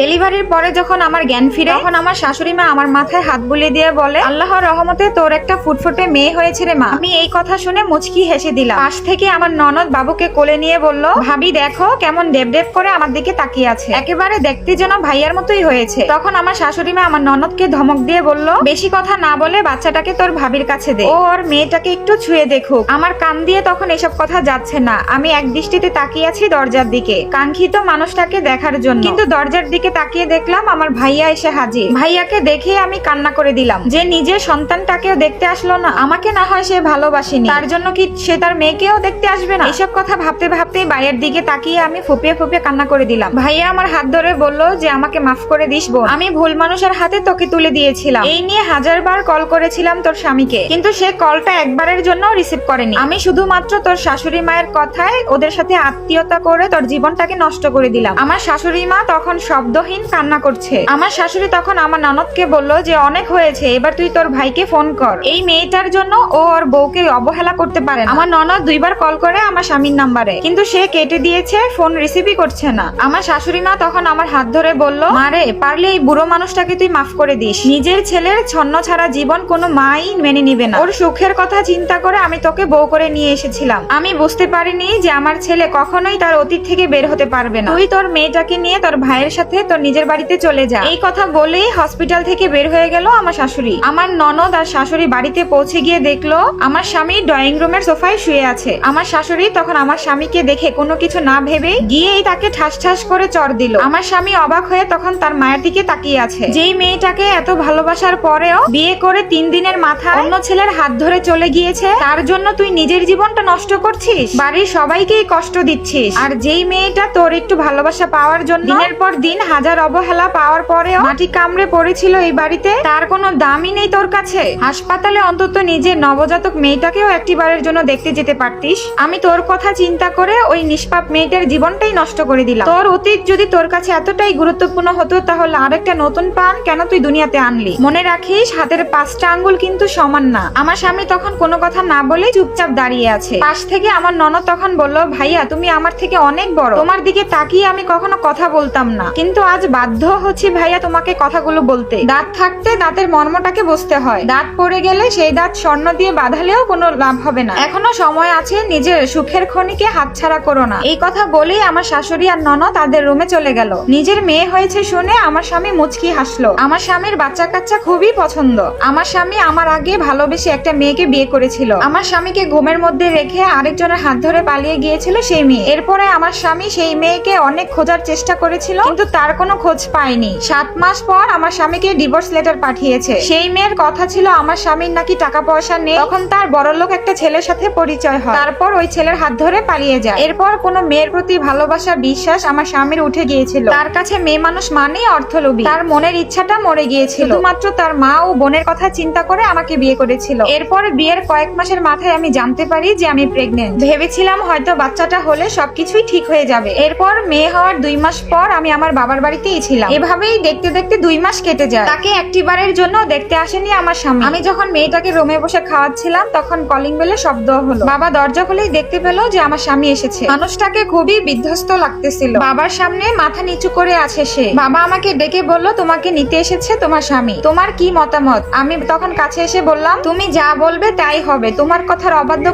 ডেলিভারির পরে যখন আমার জ্ঞান ফিরে তখন আমার শাশুড়ি মা আমার মাথায় হাত বুলিয়ে দিয়ে বলে আল্লাহর রহমতে তোর একটা ফুটফুটে মেয়ে হয়েছে রে মা। আমি এই কথা শুনে মুচকি হেসে দিলাম। পাশ থেকে আমার ননদ বাবুকে কোলে নিয়ে বলল ভাবি দেখো কেমন ডেব ডেব করে আমার দিকে তাকিয়ে আছে। একেবারে দেখতে যেন ভাইয়ার মতোই হয়েছে। তখন আমার শাশুড়ি মা আমার ননদকে ধমক দিয়ে বলল বেশি কথা না বলে বাচ্চাটাকে তোর ভাবির কাছে দে। ও ওর মেয়েটাকে একটু ছুঁয়ে দেখুক। আমার কান দিয়ে তখন এসব কথা যাচ্ছে না। আমি এক দৃষ্টিতে তাকিয়ে আছি দরজার দিকে কাঙ্ক্ষিত মানুষটাকে দেখার জন্য। কিন্তু দরজার দিকে তাকিয়ে দেখলাম আমার ভাইয়া এসে হাজির। ভাইয়াকে দেখে আমি কান্না করে দিলাম। যে নিজের সন্তানটাকেও দেখতে আসলো না, আমাকে না হয় সে ভালোবাসেনি। তার জন্য কি সে তার মেয়েকেও দেখতে আসবে না? এসব কথা ভাবতে ভাবতে ভাইয়ের দিকে তাকিয়ে আমি ফুপিয়ে ফুপিয়ে কান্না করে দিলাম। ভাইয়া আমার হাত ধরে বলল যে, আমাকে মাফ করে দিস বোন। আমি ভুল মানুষের হাতে তোকে তুলে দিয়েছিলাম। এই নিয়ে হাজারবার কল করেছিলাম তোর স্বামীকে। কিন্তু সে কলটা একবারের জন্য রিসিভ করেনি। আমি শুধুমাত্র তোর শাশুড়ি মায়ের কথায় ওদের সাথে আত্মীয়তা করে তোর জীবনটাকে নষ্ট করে দিলাম। আমার শাশুড়ি মা তখন শব্দহীন কান্না করছে। আমার শাশুড়ি তখন আমার ননদকে বলল যে, অনেক হয়েছে, এবার তুই তোর ভাইকে ফোন কর। এই মেয়েটার জন্য ও ওর বউকে অবহেলা করতে পারে আমার ননদ দুইবার কল করে আমার স্বামীর নাম্বারে, কিন্তু সে কেটে দিয়েছে, ফোন রিসিভই করছে না। আমার শাশুড়ি মা তখন আমার হাত ধরে বলল মারে পারলে এই বুড়ো মানুষটাকে তুই মাফ করে দিস। নিজের ছেলের ছন্ন ছাড়া জীবন কোনো মাই মেনে নিবে না। ওর সুখের কথা চিন্তা করে আমি তোকে বউ করে নিয়ে এসেছিলাম। আমি বুঝতে পারিনি যে আমার ছেলে কখনোই তার অতীত থেকে বের হতে পারবে না। তুই তোর মেয়েটাকে নিয়ে তোর ভাইয়ের সাথে তোর নিজের বাড়িতে চলে যা। এই কথা বলেই হসপিটাল থেকে বের হয়ে গেল আমার শাশুড়ি। আমার ননদ আর শাশুড়ি বাড়িতে পৌঁছে গিয়ে দেখল আমার স্বামী ড্রয়িং রুমের সোফায় শুয়ে আছে। আমার শাশুড়ি তখন আমার স্বামীকে দেখে কোনো কিছু না ভেবে গিয়েই তাকে ঠাস ঠাস করে চর দিল। আমার স্বামী অবাক হয়ে তখন তার মায়ের দিকে তাকিয়ে আছে। যেই মেয়েটাকে এত ভালোবাসার পরেও বিয়ে করে তিন দিনের মাথা অন্য ছেলের হাত ধরে চলে গিয়েছে, তার জন্য তুই নিজের জীবনটা নষ্ট করছিস? বাড়ির সবাইকেই কষ্ট দিচ্ছিস। আর যেই মেয়েটা তোর একটু ভালোবাসা পাওয়ার জন্য দিনের পর দিন হাজার অবহেলা পাওয়ার পরেও মাটি কামড়ে পড়েছিল এই বাড়িতে। তার কোনো দামই নেই তোর কাছে। হাসপাতালে অন্তত নিজের নবজাতক মেয়েটাকেও একটিবারের জন্য দেখতে যেতে পারতিস। আমি তোর কথা চিন্তা করে ওই নিষ্পাপ মেয়েটার জীবনটাই নষ্ট করে দিলাম। তোর অতীত যদি তোর কাছে এতটাই গুরুত্বপূর্ণ হতো, তাহলে আরেকটা নতুন প্রাণ কেন তুই দুনিয়াতে আনলি? মনে রাখিস, হাতের পাঁচটা আঙ্গুল কিন্তু সমান না। আমার স্বামী তখন কোনো কথা না বলে চুপচাপ দাঁড়িয়ে আছে। পাশ থেকে আমার ননদ তখন বলল, ভাইয়া, তুমি আমার থেকে অনেক বড়। তোমার দিকে তাকিয়ে আমি কখনো কথা বলতাম না। কিন্তু আজ বাধ্য হচ্ছি ভাইয়া তোমাকে কথাগুলো বলতে। দাঁত থাকতে দাঁতের মর্মটাকে বসতে হয়। দাঁত পড়ে গেলে সেই দাঁত স্বর্ণ দিয়ে বাঁধালেও কোনো লাভ হবে না। এখনও সময় আছে, নিজের সুখের খনিকে হাতছাড়া করো না। এই কথা বলেই আমার শাশুড়ি আর নন তাদের রুমে চলে গেল। নিজের মেয়ে হয়েছে শুনে আমার স্বামী মুচকি হাসলো। আমার স্বামীর বাচ্চা কাচ্চা খুবই পছন্দ। আমার স্বামী আমার আগে ভালোবেসে একটা মেয়েকে বিয়ে করেছিল। আমার স্বামীকে ঘুমের মধ্যে রেখে আরেকজনের হাত ধরে পালিয়ে গিয়েছিল সেই মেয়ে। এরপরে আমার স্বামী সেই মেয়েকে অনেক খোঁজার চেষ্টা করেছিল, কিন্তু তার কোনো খোঁজ পায়নি সাত মাস পর আমার স্বামীকে ডিভোর্স লেটার পাঠিয়েছে। সেই মেয়ের কথা ছিল, আমার স্বামীর নাকি টাকা পয়সা নেই। তখন তার বড়লোক একটা ছেলের সাথে পরিচয় হয়। তারপর ওই ছেলের হাত ধরে পালিয়ে যায়। এরপর কোনো মেয়ের প্রতি ভালোবাসা, বিশ্বাস আমার স্বামীর উঠে গিয়েছিল। তার কাছে মেয়ে মানুষ মানেই অর্থলোভী। তার মনের ইচ্ছাটা মরে গিয়েছিল। শুধুমাত্র তার মা ও বোনের কথা চিন্তা করে আমাকে বিয়ে করেছিল। এরপর বিয়ের কয়েক মাসের মাথায় আমি জানতে পারি যে আমি প্রেগনেন্ট ভেবেছিলাম হয়তো বাচ্চাটা হলে সবকিছুই ঠিক হয়ে যাবে। এরপর মেয়ে হওয়ার দুই মাস পর আমি আমার বাবার বাড়িতেই ছিলাম। এভাবেই দেখতে দেখতে দুই মাস কেটে যায়। তাকে একটিবারের জন্য দেখতে আসেনি আমার স্বামী। আমি যখন মেয়েটাকে রুমে বসে খাওয়াচ্ছিলাম, তখন কলিং বেলে শব্দ হলো। বাবা দরজা খুলেই দেখতে পেল যে আমার স্বামী এসেছে। মানুষটাকে খুবই বিধ্বস্ত লাগতেছিল। বাবার সামনে মাথা নিচু করে আছে সে। বাবা আমাকে ডেকে বলল, তোমাকে নিতে এসেছে তোমার স্বামী। তোমার কি মতামত? আমি তখন কাছে এসে বললাম, তুমি যা বলবে তাই হবে। তোমার কথার অবাধ্য